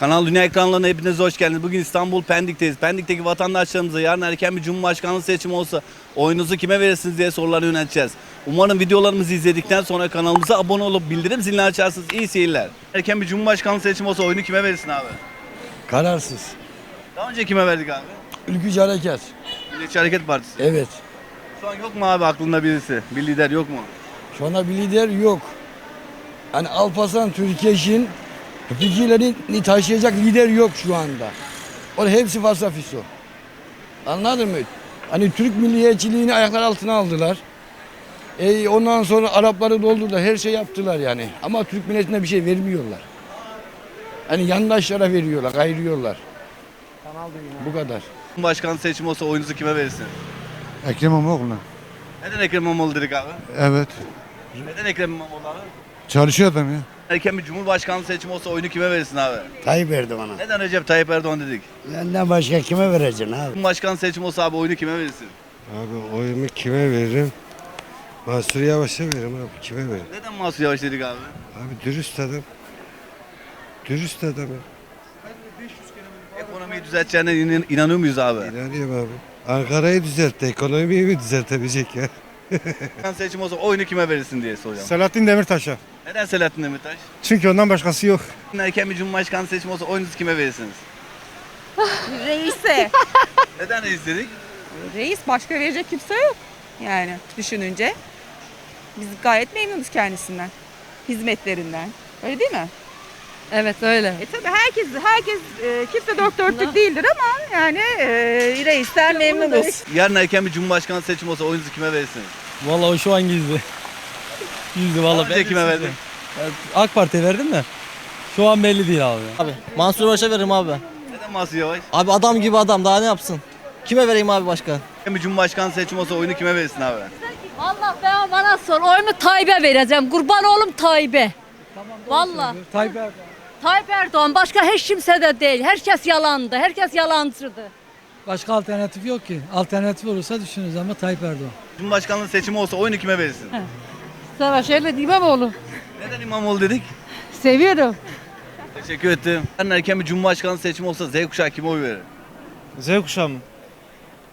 Kanal Dünya ekranlarına hepiniz hoş geldiniz. Bugün İstanbul Pendik'teyiz. Pendik'teki vatandaşlarımıza yarın erken bir Cumhurbaşkanlığı seçimi olsa oyunuzu kime verirsiniz diye soruları yönelteceğiz. Umarım videolarımızı izledikten sonra kanalımıza abone olup bildirim zilini açarsınız. İyi seyirler. Erken bir Cumhurbaşkanlığı seçimi olsa oyunu kime verirsin abi? Kararsız. Daha önce kime verdik abi? Ülkücü hareket. Milliyetçi Hareket Partisi. Evet. Şu an yok mu abi aklında birisi? Bir lider yok mu? Şu anda bir lider yok. Hani Alparslan Türkiye için fikirlerini taşıyacak lider yok şu anda. O hepsi fasafiso. Anladın mı? Hani Türk milliyetçiliğini ayaklar altına aldılar. E, ondan sonra Arapları doldurdular. Her şey yaptılar yani. Ama Türk milletine bir şey vermiyorlar. Hani yandaşlara veriyorlar, ayırıyorlar. Bu kadar. Cumhurbaşkanlığı seçimi olsa oyunuzu kime verirsin? Ekrem İmamoğlu'na. Neden Ekrem İmamoğlu dedik abi? Evet. Neden Ekrem İmamoğlu abi? Çalışıyor adam ya. Erken bir Cumhurbaşkanlığı seçimi olsa oyunu kime verirsin abi? Tayyip Erdoğan'a. Neden Recep Tayyip Erdoğan dedik? Benden başka kime vereceksin abi? Cumhurbaşkanlığı seçimi olsa abi oyunu kime verirsin? Abi oyumu kime veririm? Mansur Yavaş'a veririm abi. Kime veririm? Neden Mansur Yavaş dedik abi? Abi dürüst adam. Dürüst adam ya. Ekonomiyi düzelteceğine inan- inanıyor muyuz abi? İnanıyorum abi. Ankara'yı düzeltti. Ekonomiyi mi düzeltebilecek ya? Cumhurbaşkanlığı seçimi olsa oyunu kime verirsin diye soracağım. Selahattin Demirtaş'a. Neden Selahattin Demirtaş? Çünkü ondan başkası yok. Erken bir Cumhurbaşkanlığı seçimi olsa oyunuzu kime verirsiniz? Reise. Neden reis dedik? Reis başka verecek kimse yok. Yani düşününce. Biz gayet memnunuz kendisinden. Hizmetlerinden. Öyle değil mi? Evet öyle. E tabii herkes, herkes e, kimse dört dörtlük değildir ama yani e, reisten memnunuz. Yarın erken bir Cumhurbaşkanlığı seçimi olsa oyunuzu kime verirsiniz? Vallahi o şu an gizli. Gizli Daha vallahi. önce kime verdin? AK Parti'ye verdim de şu an belli değil abi. Abi Mansur Yavaş'a veririm abi. Neden Mansur Yavaş? Abi adam gibi adam daha ne yapsın? Kime vereyim abi başka? Bir Cumhurbaşkanlığı seçimi olsa oyunu kime verirsin abi? Allah ben bana sor. Oyumu Tayyip'e vereceğim. Kurban oğlum Tayyip'e. Vallahi. Tayyip Erdoğan. Tayyip Erdoğan başka hiç kimse de değil. Herkes yalandı. Herkes yalancıydı. Başka alternatif yok ki. Alternatif olursa düşünürüz ama Tayyip Erdoğan. Cumhurbaşkanlığı seçimi olsa oyunu kime verirsin? Sana şöyle İmamoğlu. Neden İmamoğlu dedik? Seviyorum. Teşekkür ettim. Yarın erken bir Cumhurbaşkanlığı seçimi olsa Z kuşağı kime oy verir? Z kuşağı mı?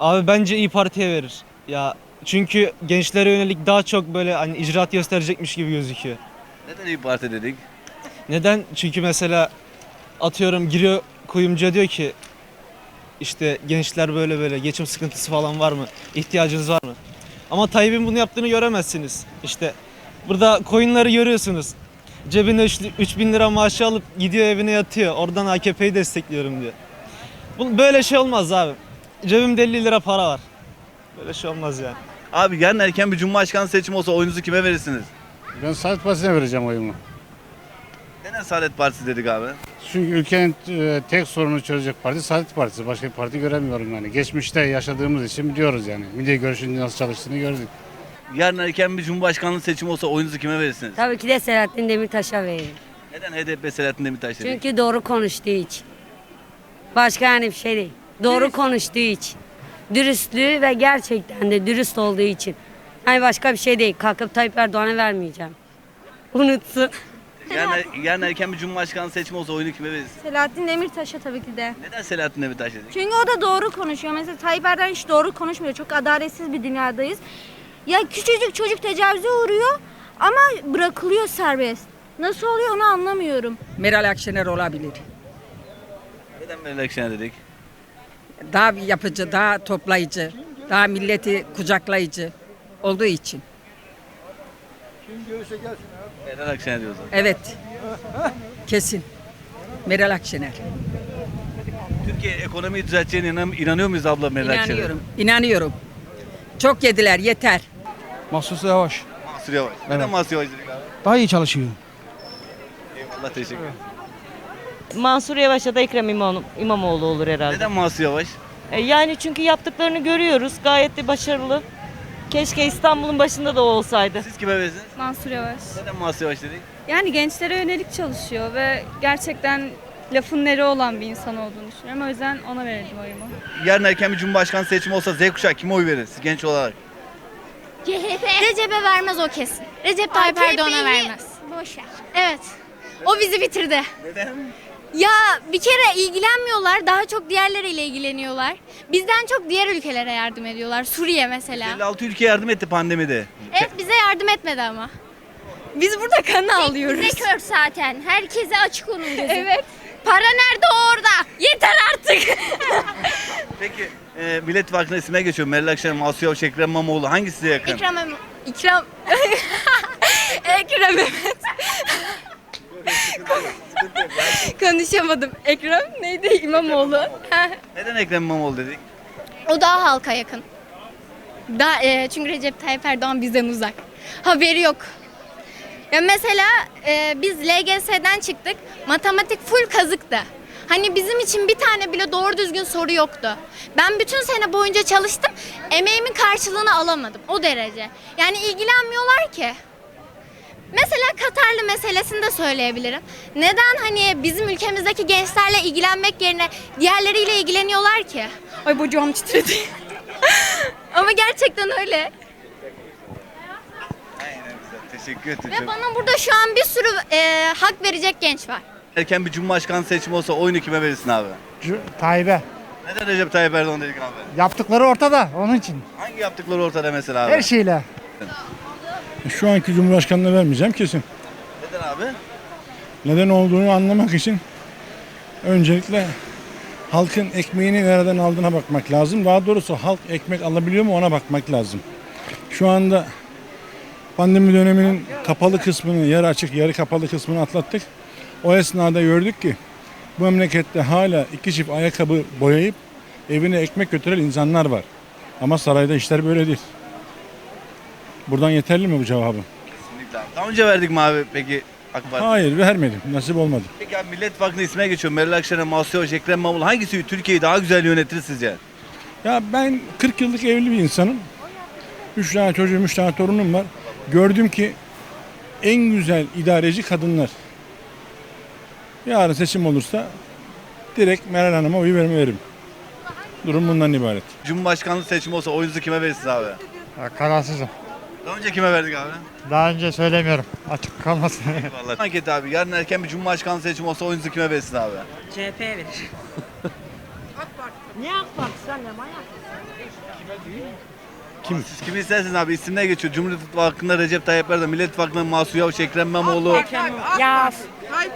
Abi bence İyi Parti'ye verir. Ya çünkü gençlere yönelik daha çok böyle hani icraat gösterecekmiş gibi gözüküyor. Neden İyi Parti dedik? Neden? Çünkü mesela atıyorum giriyor kuyumcuya diyor ki işte gençler böyle böyle geçim sıkıntısı falan var mı? İhtiyacınız var mı? Ama Tayyip'in bunu yaptığını göremezsiniz. İşte burada koyunları görüyorsunuz. Cebine 3 bin lira maaşı alıp gidiyor evine yatıyor. Oradan AKP'yi destekliyorum diyor. Bu, böyle şey olmaz abi. Cebimde 50 lira para var. Böyle şey olmaz yani. Abi yarın erken bir Cumhurbaşkanlığı seçimi olsa oyunuzu kime verirsiniz? Ben Saadet Partisi'ne vereceğim oyumu. Neden Saadet Partisi dedik abi? Çünkü ülkenin e, tek sorunu çözecek parti Saadet Partisi. Başka bir parti göremiyorum yani. Geçmişte yaşadığımız için biliyoruz yani. Milli görüşün nasıl çalıştığını gördük. Yarın erken bir Cumhurbaşkanlığı seçimi olsa oyunuzu kime verirsiniz? Tabii ki de Selahattin Demirtaş'a veririm. Neden HDP Selahattin Demirtaş dedik? Çünkü doğru konuştuğu için. Başka yani bir şey değil. Doğru konuştuğu için. Dürüstlüğü ve gerçekten de dürüst olduğu için. Hani başka bir şey değil. Kalkıp Tayyip Erdoğan'a vermeyeceğim. Unutsun. Yarın, yarın erken bir Cumhurbaşkanlığı seçimi olsa oyunu kime verirsiniz? Selahattin Demirtaş'a tabii ki de. Neden Selahattin Demirtaş dedik? Çünkü o da doğru konuşuyor. Mesela Tayyip Erdoğan hiç doğru konuşmuyor. Çok adaletsiz bir dünyadayız. Ya küçücük çocuk tecavüze uğruyor ama bırakılıyor serbest. Nasıl oluyor onu anlamıyorum. Meral Akşener olabilir. Neden Meral Akşener dedik? Daha yapıcı, daha toplayıcı, daha milleti kucaklayıcı olduğu için. Meral Akşener diyoruz. abi. Evet. Kesin. Meral Akşener. Türkiye ekonomiyi düzelteceğine inan, inanıyor muyuz abla Meral Akşener'e? İnanıyorum. İnanıyorum. Çok yediler yeter. Mahsus Yavaş. Mansur Yavaş. Neden Mansur Yavaş dedik abi? Daha iyi çalışıyor. Eyvallah teşekkür ederim. Mansur Yavaş'a da Ekrem İmam- İmamoğlu olur herhalde. Neden Mansur Yavaş? E, Yani çünkü yaptıklarını görüyoruz. Gayet de başarılı. Keşke İstanbul'un başında da o olsaydı. Siz kime verirsiniz? Mansur Yavaş. Neden Mansur Yavaş dedik? Yani gençlere yönelik çalışıyor ve gerçekten lafın neri olan bir insan olduğunu düşünüyorum. O yüzden ona verirdim oyumu. Yarın erken bir Cumhurbaşkanı seçimi olsa Z kuşağı kime oy verir siz genç olarak? CHP. Recep'e vermez o kesin. Recep Tayyip Erdoğan'a vermez. Boş ver. Evet. O bizi bitirdi. Neden? Ya bir kere ilgilenmiyorlar. Daha çok diğerleriyle ilgileniyorlar. Bizden çok diğer ülkelere yardım ediyorlar. Suriye mesela. 56 ülke yardım etti pandemide. Evet bize yardım etmedi ama. Biz burada kan ağlıyoruz. Bize kör zaten. Herkese açık onun gözü. Evet. Para nerede orada? Yeter e, Millet İttifakı'na isme geçiyor. Meral Akşener, Masu Yavaş, Ekrem İmamoğlu hangisi size yakın? İkram em- İkram. Ekrem evet. Konuşamadım. Ekrem neydi? İmamoğlu. Neden Ekrem İmamoğlu dedik? o daha halka yakın. Da, e, çünkü Recep Tayyip Erdoğan bizden uzak. Haberi yok. Ya mesela e, biz LGS'den çıktık. Matematik full kazıktı. Hani bizim için bir tane bile doğru düzgün soru yoktu. Ben bütün sene boyunca çalıştım. Emeğimin karşılığını alamadım. O derece. Yani ilgilenmiyorlar ki. Mesela Katarlı meselesini de söyleyebilirim. Neden hani bizim ülkemizdeki gençlerle ilgilenmek yerine diğerleriyle ilgileniyorlar ki? Ay bacağım titredi. Ama gerçekten öyle. Aynen güzel. Teşekkür ederim. Ve bana burada şu an bir sürü e, hak verecek genç var. Erken bir Cumhurbaşkanı seçimi olsa oyunu kime verirsin abi? Tayyip'e. Neden Recep Tayyip Erdoğan dedik abi? Yaptıkları ortada onun için. Hangi yaptıkları ortada mesela abi? Her şeyle. Şu anki Cumhurbaşkanı'na vermeyeceğim kesin. Neden abi? Neden olduğunu anlamak için öncelikle halkın ekmeğini nereden aldığına bakmak lazım. Daha doğrusu halk ekmek alabiliyor mu ona bakmak lazım. Şu anda pandemi döneminin kapalı kısmını, yarı açık, yarı kapalı kısmını atlattık. O esnada gördük ki bu memlekette hala iki çift ayakkabı boyayıp evine ekmek götüren insanlar var. Ama sarayda işler böyle değil. Buradan yeterli mi bu cevabım? Kesinlikle abi. Daha önce verdik mi abi peki AK Parti? Hayır vermedim. Nasip olmadı. Peki abi Millet İttifakı'na isme geçiyor. Meral Akşener, Masu Yavaş, Ekrem İmamoğlu hangisi Türkiye'yi daha güzel yönetir sizce? Ya ben 40 yıllık evli bir insanım. 3 tane çocuğum, 3 tane torunum var. Gördüm ki en güzel idareci kadınlar. Yarın seçim olursa direkt Meral Hanım'a oy veririm. Durum bundan ibaret. Cumhurbaşkanlığı seçimi olsa oyunuzu kime verirsiniz abi? Kararsızım. Daha önce kime verdik abi? Daha önce söylemiyorum. Açık kalmasın. Vallahi. Anket abi yarın erken bir Cumhurbaşkanlığı seçimi olsa oyunuzu kime verirsiniz abi? CHP'ye verir. Kim? Siz kimi istersiniz abi? İsim ne geçiyor? Cumhur İttifakı'nda Recep Tayyip Erdoğan, Millet İttifakı'nda Masu Yavaş, Ekrem İmamoğlu. Ya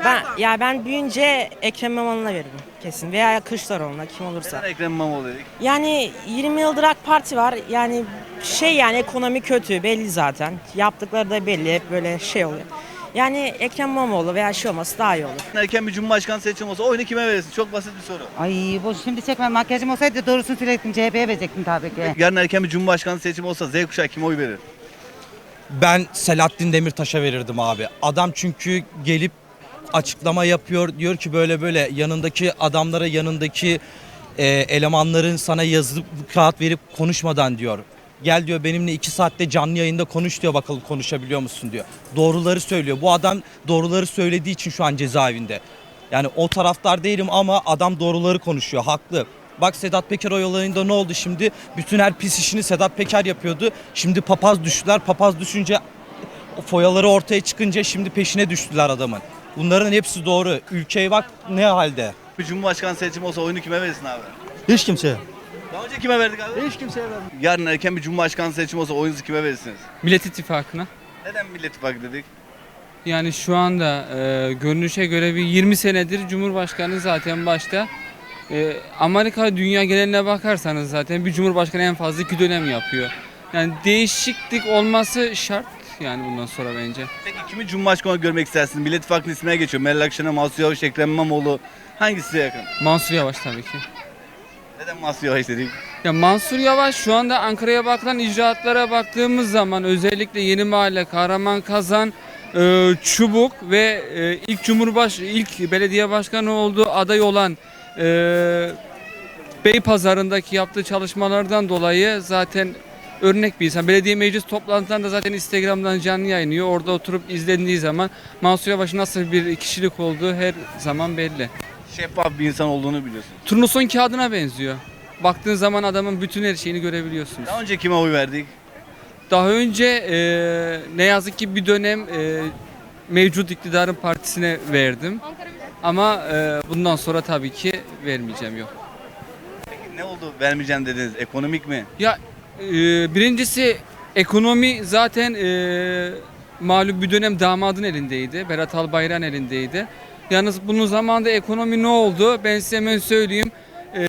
ben ya ben büyünce Ekrem İmamoğlu'na veririm kesin veya Kılıçdaroğlu'na kim olursa. Neden Ekrem İmamoğlu dedik? Yani 20 yıldır AK Parti var. Yani şey yani ekonomi kötü belli zaten. Yaptıkları da belli hep böyle şey oluyor. Yani Ekrem İmamoğlu veya şey olması daha iyi olur. Erken bir Cumhurbaşkanı seçimi olsa oyunu kime verirsin? Çok basit bir soru. Ay bu şimdi çekme makyajım olsaydı doğrusunu söyleyecektim CHP'ye verecektim tabii ki. Yarın erken bir Cumhurbaşkanı seçimi olsa Z kuşağı kime oy verir? Ben Selahattin Demirtaş'a verirdim abi. Adam çünkü gelip açıklama yapıyor. Diyor ki böyle böyle yanındaki adamlara yanındaki e, elemanların sana yazıp kağıt verip konuşmadan diyor. Gel diyor benimle iki saatte canlı yayında konuş diyor bakalım konuşabiliyor musun diyor. Doğruları söylüyor. Bu adam doğruları söylediği için şu an cezaevinde. Yani o taraftar değilim ama adam doğruları konuşuyor. Haklı. Bak Sedat Peker o olayında ne oldu şimdi? Bütün her pis işini Sedat Peker yapıyordu. Şimdi papaz düştüler. Papaz düşünce o foyaları ortaya çıkınca şimdi peşine düştüler adamın. Bunların hepsi doğru. Ülkeye bak ne halde. Bir Cumhurbaşkanı seçimi olsa oyunu kime verirsin abi? Hiç kimseye. Daha önce kime verdik abi? Hiç kimseye vermem. Yarın erken bir Cumhurbaşkanı seçimi olsa oyunuzu kime verirsiniz? Millet İttifakı'na. Neden Millet İttifakı dedik? Yani şu anda e, görünüşe göre bir 20 senedir Cumhurbaşkanı zaten başta. E, Amerika dünya geneline bakarsanız zaten bir Cumhurbaşkanı en fazla iki dönem yapıyor. Yani değişiklik olması şart yani bundan sonra bence. Peki kimi Cumhurbaşkanı görmek istersiniz? Millet İttifakı'nın ismine geçiyor. Meral Akşener, Masu Yavaş, Ekrem İmamoğlu. Hangisi size yakın? Mansur Yavaş tabii ki. Neden Masu Yavaş dedik? Ya Mansur Yavaş şu anda Ankara'ya bakılan icraatlara baktığımız zaman özellikle Yeni Mahalle, Kahraman Kazan, e, Çubuk ve e, ilk Cumhurbaş ilk belediye başkanı olduğu aday olan e, Beypazarı'ndaki yaptığı çalışmalardan dolayı zaten örnek bir insan. Belediye meclis toplantılarında zaten Instagram'dan canlı yayınlıyor. Orada oturup izlendiği zaman Mansur Yavaş'ın nasıl bir kişilik olduğu her zaman belli. Şeffaf bir insan olduğunu biliyorsun. Turnuson kağıdına benziyor. Baktığın zaman adamın bütün her şeyini görebiliyorsunuz. Daha önce kime oy verdik? Daha önce e, ne yazık ki bir dönem e, mevcut iktidarın partisine verdim. Ama e, bundan sonra tabii ki vermeyeceğim yok. Peki ne oldu vermeyeceğim dediniz? Ekonomik mi? Ya e, birincisi ekonomi zaten e, malum bir dönem damadın elindeydi. Berat Albayrak'ın elindeydi. Yalnız bunun zamanında ekonomi ne oldu? Ben size hemen söyleyeyim. E,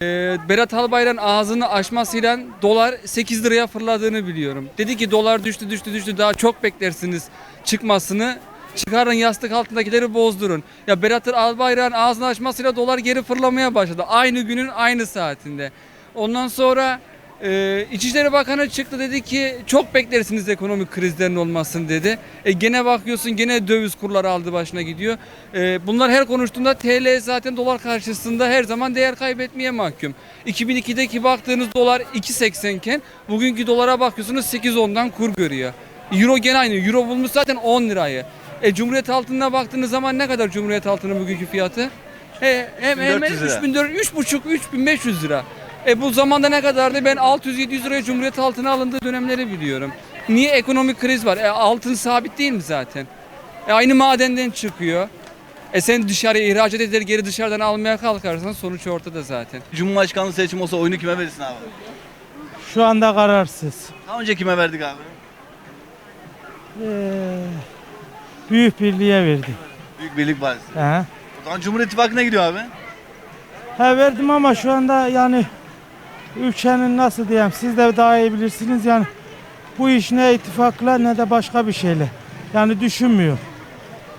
Berat Albayrak'ın ağzını açmasıyla dolar 8 liraya fırladığını biliyorum. Dedi ki dolar düştü düştü düştü daha çok beklersiniz çıkmasını. Çıkarın yastık altındakileri bozdurun. Ya Berat Albayrak'ın ağzını açmasıyla dolar geri fırlamaya başladı. Aynı günün aynı saatinde. Ondan sonra e, İçişleri Bakanı çıktı dedi ki çok beklersiniz ekonomik krizlerin olmasını dedi. E, gene bakıyorsun gene döviz kurları aldı başına gidiyor. E, bunlar her konuştuğunda TL zaten dolar karşısında her zaman değer kaybetmeye mahkum. 2002'deki baktığınız dolar 2.80 iken bugünkü dolara bakıyorsunuz 8-10'dan kur görüyor. Euro gene aynı. Euro bulmuş zaten 10 lirayı. E, Cumhuriyet altınına baktığınız zaman ne kadar Cumhuriyet altının bugünkü fiyatı? E, hem, hemen 3400 lira. 3400, 3,5 3500 lira. E bu zamanda ne kadardı? Ben 600-700 liraya Cumhuriyet altına alındığı dönemleri biliyorum. Niye ekonomik kriz var? E, altın sabit değil mi zaten? E, aynı madenden çıkıyor. E sen dışarıya ihracat eder geri dışarıdan almaya kalkarsan sonuç ortada zaten. Cumhurbaşkanlığı seçimi olsa oyunu kime verirsin abi? Şu anda kararsız. Daha önce kime verdik abi? Büyük Birliğe verdi. Büyük Birlik Partisi. He. O zaman Cumhur İttifakı'na gidiyor abi. He verdim ama şu anda yani ülkenin nasıl diyeyim siz de daha iyi bilirsiniz yani bu iş ne ittifakla ne de başka bir şeyle. Yani düşünmüyor.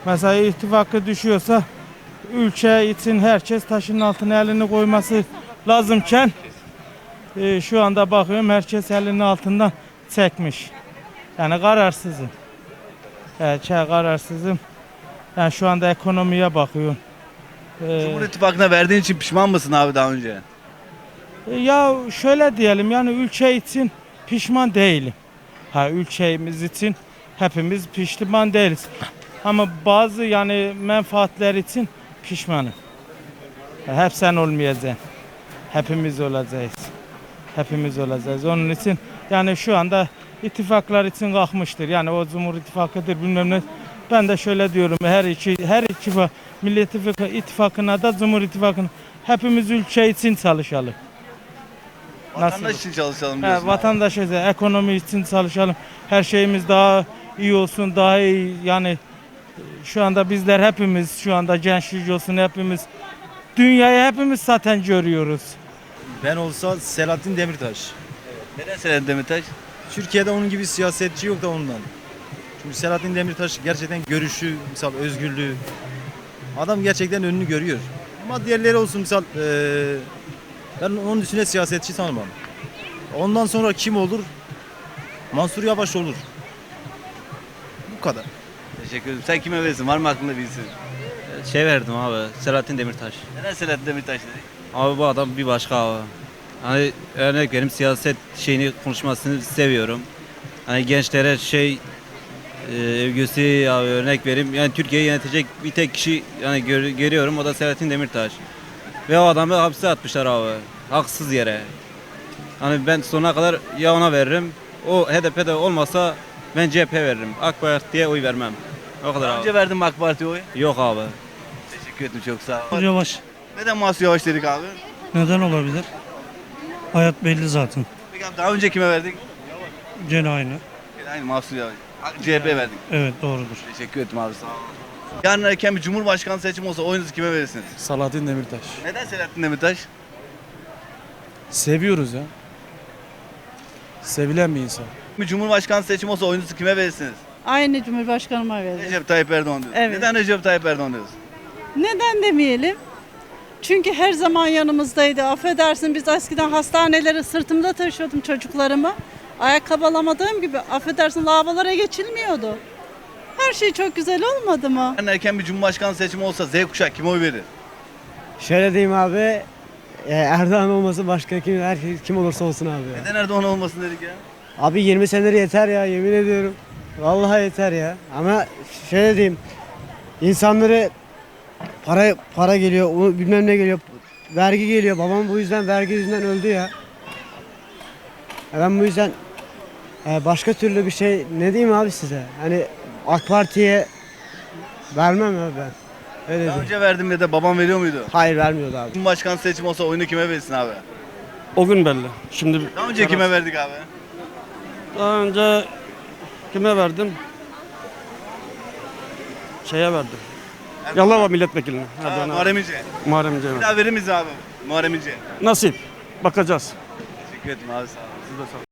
Mesela ittifakı düşüyorsa ülke için herkes taşın altına elini koyması lazımken e, şu anda bakıyorum herkes elini altından çekmiş. Yani kararsızım. Evet, şey, kararsızım. Yani şu anda ekonomiye bakıyorum. Ee, Cumhur İttifakı'na verdiğin için pişman mısın abi daha önce? E, Ya şöyle diyelim yani ülke için pişman değilim. Ha ülkemiz için hepimiz pişman değiliz. Ama bazı yani menfaatler için pişmanım. Hep sen olmayacaksın. Hepimiz olacağız. Hepimiz olacağız. Onun için yani şu anda ittifaklar için kalkmıştır. Yani o Cumhur İttifakı'dır bilmem ne. Ben de şöyle diyorum her iki her iki Millet İttifakı, İttifakı'na da Cumhur İttifakı'na hepimiz ülke için çalışalım. Vatandaş için çalışalım He, diyorsun. abi. vatandaş özel, ekonomi için çalışalım. Her şeyimiz daha iyi olsun, daha iyi yani e, şu anda bizler hepimiz şu anda gençlik olsun hepimiz dünyayı hepimiz zaten görüyoruz. Ben olsa Selahattin Demirtaş. Neden Selahattin Demirtaş? Türkiye'de onun gibi siyasetçi yok da ondan. Çünkü Selahattin Demirtaş gerçekten görüşü, misal özgürlüğü. Adam gerçekten önünü görüyor. Ama diğerleri olsun misal eee, ben onun üstüne siyasetçi tanımam. Ondan sonra kim olur? Mansur Yavaş olur. Bu kadar. Teşekkür ederim. Sen kime verirsin? Var mı aklında birisi? Şey verdim abi, Selahattin Demirtaş. Neden Selahattin Demirtaş dedik? Abi bu adam bir başka abi. Hani örnek vereyim siyaset şeyini konuşmasını seviyorum. Hani gençlere şey e, övgüsü abi örnek vereyim. Yani Türkiye'yi yönetecek bir tek kişi yani gör- görüyorum o da Selahattin Demirtaş. Ve o adamı hapse atmışlar abi. Haksız yere. Hani ben sonuna kadar ya ona veririm. O HDP'de olmasa ben CHP veririm. AK Parti'ye oy vermem. O kadar Daha abi. önce verdin mi AK Parti'ye oy? Yok abi. Teşekkür ederim çok sağ ol. Yavaş. Neden Mahsur Yavaş dedik abi? Neden olabilir? Hayat belli zaten. Peki abi daha önce kime verdik? Gene aynı. Aynı Mahsur Yavaş. CHP verdik. Evet doğrudur. Teşekkür ederim abi sağ ol. Yarın erken bir Cumhurbaşkanı seçimi olsa oyunuzu kime verirsiniz? Selahattin Demirtaş. Neden Selahattin Demirtaş? Seviyoruz ya. Sevilen bir insan. Bir Cumhurbaşkanı seçimi olsa oyunuzu kime verirsiniz? Aynı Cumhurbaşkanıma verdim. Recep Tayyip Erdoğan diyoruz. Evet. Neden Recep Tayyip Erdoğan diyoruz? Neden demeyelim? Çünkü her zaman yanımızdaydı. Affedersin biz eskiden hastaneleri sırtımda taşıyordum çocuklarımı. Ayakkabı alamadığım gibi affedersin lavalara geçilmiyordu. Her şey çok güzel olmadı mı? Yarın erken bir Cumhurbaşkanı seçimi olsa Z kuşağı kime oy verir? Şöyle diyeyim abi. e, Erdoğan olmasın başka kim, herkes kim olursa olsun abi. ya. Neden Erdoğan olmasın dedik ya? Abi 20 senedir yeter ya yemin ediyorum. Vallahi yeter ya. Ama şöyle diyeyim. insanları para para geliyor, o bilmem ne geliyor. Vergi geliyor. Babam bu yüzden vergi yüzünden öldü ya. Ya Ben bu yüzden e, başka türlü bir şey ne diyeyim abi size? Hani AK Parti'ye vermem abi ben. Öyle Daha önce verdim ya da babam veriyor muydu? Hayır vermiyordu abi. Cumhurbaşkanı seçimi olsa oyunu kime verirsin abi? O gün belli. Şimdi Daha önce kime verdik abi? daha önce kime verdim? Şeye verdim. Yalova milletvekiline. Ha, Erdoğan'a. Muharrem İnce. Muharrem İnce'ye Bir verdim. daha verir miyiz abi? Muharrem İnce. Nasip. Bakacağız. Teşekkür ederim abi sağ olun. Siz de sağ olun.